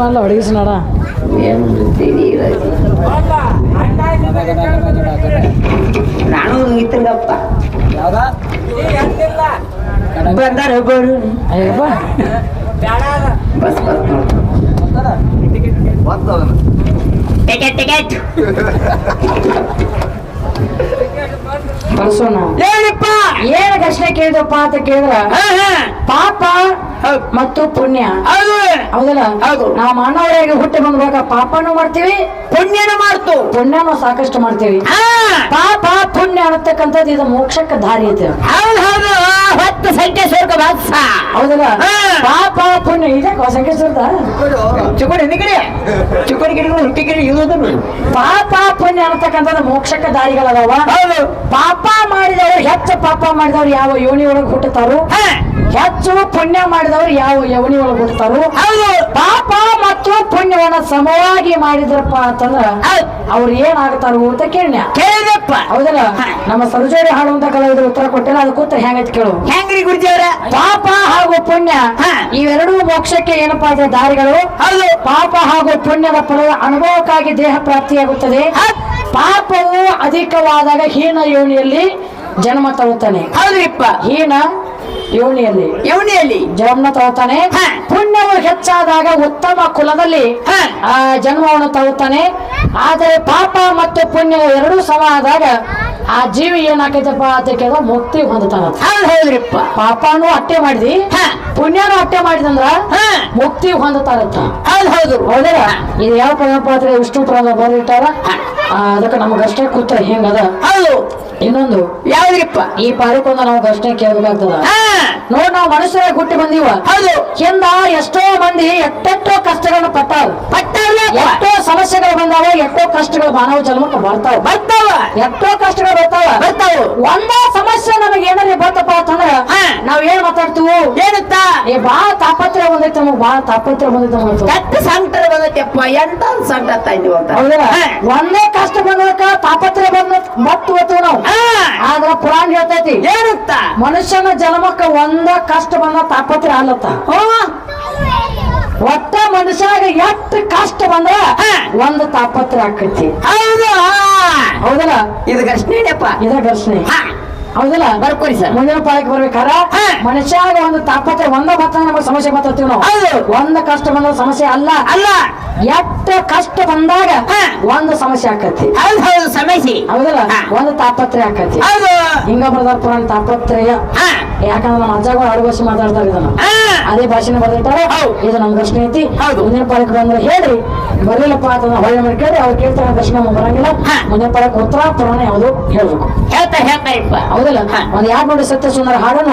ಅಲ್ಲ ಏನು ತಿಳಿಯಿಲ್ಲ ನಾನು ಇತ್ತಂಗಪ್ಪ ಬಂದಾರ ಬರು Ayyappa. Bus bus ticket ticket. ಕಳ್ಸೋಣ ಏನಪ್ಪ? ಏನ್ ಕಷ್ಟ ಕೇಳಿದಪ್ಪ ಅಂತ ಕೇಳಿದ್ರ? ಪಾಪ ಮತ್ತು ಪುಣ್ಯ. ಹೌದು. ಹೌದಲ್ಲ? ಹೌದು. ನಾವು ಮಾನವರಾಗಿ ಹುಟ್ಟಿ ಬಂದಾಗ ಪಾಪನು ಮಾಡ್ತೀವಿ ಪುಣ್ಯನು ಮಾಡ್ತು. ಪುಣ್ಯನು ಸಾಕಷ್ಟು ಮಾಡ್ತೀವಿ. ಪಾಪ ಪುಣ್ಯ ಅನ್ನತಕ್ಕಂಥದ್ದು ಇದು ಮೋಕ್ಷಕ್ಕೆ ದಾರಿ ಐತೆ ಹೌದು ಹೌದು. ಹತ್ತು ಸಂಖ್ಯೆ ಸ್ವರ್ಗ ಬಾತ್ಸ ಹೌದಲ್ಲ. ಪಾಪ ಪುಣ್ಯ. ಇದಕ್ಕೆ ಸ್ವರ್ಗ ಚುಕೋಡಿ ಕಡೆ. ಚುಕೋಡಿ ಗಿಡಗಳು ಹುಟ್ಟಿ ಗಿಡ ಇರೋದು ಪಾಪ ಪುಣ್ಯ ಅನ್ನತಕ್ಕಂಥದ್ದು ಮೋಕ್ಷಕ್ಕೆ ದಾರಿಗಳದಾವ. ಹೌದು. ಪಾಪ ಮಾಡಿದವರು ಹೆಚ್ಚು ಪಾಪ ಮಾಡಿದವರು ಯಾವ ಯೋನಿ ಒಳಗೆ ಹುಟ್ಟುತ್ತಾರೋ ಹೆಚ್ಚು ಪುಣ್ಯ ಮಾಡಿದವರು ಯಾವ ಯವನಿ ಹೌದು. ಪಾಪ ಮತ್ತು ಪುಣ್ಯವನ್ನ ಸಮವಾಗಿ ಮಾಡಿದ್ರಪ್ಪ ಅಂತಂದ್ರ ಅವ್ರು ಏನಾಗ್ತಾರೋ ಅಂತ ಕೇಳಿ ಕೇಳಿದಪ್ಪ. ಹೌದಲ್ಲ. ನಮ್ಮ ಸರ್ಜರಿ ಹಾಡುವಂತ ಕಲಾವಿದರು ಉತ್ತರ ಕೊಟ್ಟಿಲ್ಲ ಅದಕ್ಕೆ ಉತ್ತರ ಹೆಂಗೈತಿ ಕೇಳು. ಹೆಂಗ್ರಿ ಗುರುಜಿಯವರ? ಪಾಪ ಹಾಗೂ ಪುಣ್ಯ. ಇವೆರಡೂ ಮೋಕ್ಷಕ್ಕೆ ಏನಪ್ಪಾ ಅಂದ್ರೆ ದಾರಿಗಳು? ಹೌದು. ಪಾಪ ಹಾಗೂ ಪುಣ್ಯದ ಫಲದ ಅನುಭವಕ್ಕಾಗಿ ದೇಹ ಪ್ರಾಪ್ತಿಯಾಗುತ್ತದೆ. ಪಾಪವು ಅಧಿಕವಾದಾಗ ಹೀನ ಯೋನಿಯಲ್ಲಿ ಜನ್ಮ ತಗುತ್ತಾನೆ ಹೌದ್ರಿಪ್ಪ. ಹೀನ ಯೋನಿಯಲ್ಲಿ. ಯೋನಿಯಲ್ಲಿ. ಜನ್ಮ ತಗೋತಾನೆ. ಪುಣ್ಯವು ಹೆಚ್ಚಾದಾಗ ಉತ್ತಮ ಕುಲದಲ್ಲಿ. ಆ ಜನ್ಮವನ್ನು ತಗೋತಾನೆ ಆದರೆ ಪಾಪ ಮತ್ತು ಪುಣ್ಯ ಎರಡೂ ಸಮ ಆದಾಗ ಆ ಜೀವಿ ಏನಾಕೈತಪ್ಪ ಅಂತ ಕೇಳಿದ್ರೆ ಮುಕ್ತಿ ಹೊಂದುತ್ತಾನ ಹೌದು ಹೇಳ್ರಿಪ್ಪ ಪಾಪನೂ ಅಟ್ಟೆ ಮಾಡಿದಿ. ಪುಣ್ಯನು ಅಟ್ಟೆ ಮಾಡಿದಂದ್ರ ಮುಕ್ತಿ ಹೊಂದುತ್ತಾರಂತ ಹೌದು ಹೌದು. ಹೌದಲ್ಲ ಇದು ಯಾವ ಪರಮಾತ್ರೆ ವಿಷ್ಣು ಪುರಾಣ ಬರೆದಿಟ್ಟಾರ. ಅದಕ್ಕೆ ನಮಗಷ್ಟೇ ಕೂತ ಹೆಂಗದ? ಹೌದು. ಇನ್ನೊಂದು. ಯಾವ್ದ್ರಿಪ್ಪ? ಈ ಪಾರಿಕೊಂದ ನಾವು ಅಷ್ಟೇ ಕೇಳಬೇಕಾಗ್ತದ ನೋಡ್ ನಾವು ಮನುಷ್ಯರ ಗುಟ್ಟಿ ಬಂದೀವ. ಹೌದು. ಹಿಂದ ಎಷ್ಟೋ ಮಂದಿ ಎಟ್ಟೆಷ್ಟೋ ಕಷ್ಟಗಳನ್ನ ಪಟ್ಟಾರ. ಪಟ್ಟಾರ ಎಷ್ಟೋ ಸಮಸ್ಯೆಗಳು ಬಂದಾವ ಎಷ್ಟೋ ಕಷ್ಟಗಳು ಮಾನವ ಜನ್ಮಕ್ಕೆ ಬರ್ತಾವ. ಬರ್ತಾವ. ಎಷ್ಟೋ ಕಷ್ಟಗಳು ಬರ್ತಾವ. ಬರ್ತಾವ. ಒಂದ ಸಮಸ್ಯೆ ನಮಗೆ ಏನಾರ ಬರ್ತಪ್ಪ ಅಂತಂದ್ರ. ನಾವ್ ಏನ್ ಮಾತಾಡ್ತೀವಿ? ಏನತ್ತ ಏ ಬಾಳ ತಾಪತ್ರ ಬಂದೈತೆ ನಮಗ್ ಬಾಳ ತಾಪತ್ರ ಬಂದೈತೆ ನಮಗ್ ಕೆಟ್ಟ ಸಂಕಟ ಬಂದೈತಪ್ಪ ಎಂತ ಸಂಕಟ ಅಂತ ಹೌದಲ್ಲ? ಒಂದೇ ಕಷ್ಟ ಬಂದಕ್ಕ ತಾಪತ್ರ ಬಂದ ಮತ್ತು ನಾವು. ಆದ್ರ ಪುರಾಣ ಹೇಳ್ತೈತಿ ಏನತ್ತ ಮನುಷ್ಯನ ಜನ್ಮಕ್ಕ ಒಂದ ಕಷ್ಟ ಬಂದ ತಾಪತ್ರ ಅಲ್ಲತ್ತ ಒಟ್ಟ ಮನುಷ್ಯಾಗ ಎಷ್ಟು ಕಷ್ಟ ಬಂದ್ರ. ಒಂದು ತಾಪತ್ರ ಆಕೈತಿ ಹೌದು. ಹೌದಲ್ಲ? ಇದು ಘರ್ಷಣೆಯಪ್ಪ ಇದು ಘರ್ಷಣೆ ಹಾ. ಹೌದಲ್ಲ? ಬರ್ಕೊರಿ ಸರ್. ಮುಂದಿನ ಪಾಲಕ್ಕೆ ಬರ್ಬೇಕಾರ. ಮನುಷ್ಯಾಗ ಒಂದು ತಾಪತ್ರೆ ಒಂದ ಬತ್ತ ನಮಗೆ ಸಮಸ್ಯೆ ಬರ್ತೈತಿ ನಾವು ಒಂದ ಒಂದ್ ಕಷ್ಟ ಬಂದ ಸಮಸ್ಯೆ ಅಲ್ಲ. ಅಲ್ಲ. ಎಷ್ಟ ಕಷ್ಟ ಬಂದಾಗ ಒಂದ ಸಮಸ್ಯೆ ಆಕತಿ. ಸಮಸ್ಯೆ. ಹೌದಲ್ಲ. ಒಂದು ತಾಪತ್ರೆ ಆಕತಿ. ಹಿಂಗ ಬರ್ದಾರ ತಾಪತ್ರೆಯ. ಯಾಕಂದ್ರೆ ನಮ್ಮ ಅಜ್ಜಗಳು ಆಡು ಭಾಷೆ ಮಾತಾಡ್ತಾರೆ ಇದನ್ನ ಅದೇ ಭಾಷೆನ ಬರ್ದಿರ್ತಾರೆ ಹೌದು. ಇದು ನಮ್ ದರ್ಶನ ಐತಿ. ಮುಂದಿನ ಪಾಲಕ್ ಬಂದ್ರೆ ಹೇಳ್ರಿ. ಬರ್ಲಿಲ್ಲಪ್ಪ ಅದನ್ನ ಹೊಳೆ ಮಾಡಿ ಕೇಳಿ ಅವ್ರು ಕೇಳ್ತಾರೆ ದರ್ಶನ ನಮ್ಗ್ ಬರಂಗಿಲ್ಲ. ಮುಂದಿನ ಪಾಲಕ್ಕೆ ಉತ್ತರ ಪುರಾಣ ಯಾವುದು ಹೇಳ್ಬೇಕು. ಹೇಳ್ತಾ ಹೇಳ್ತಾ ಇಪ್ಪ. ಹೌದಲ್ಲ. ಒಂದ್ ಯಾರು ನೋಡಿ ಸತ್ಯ ಸುಂದರ ಹಾಡನ್ನು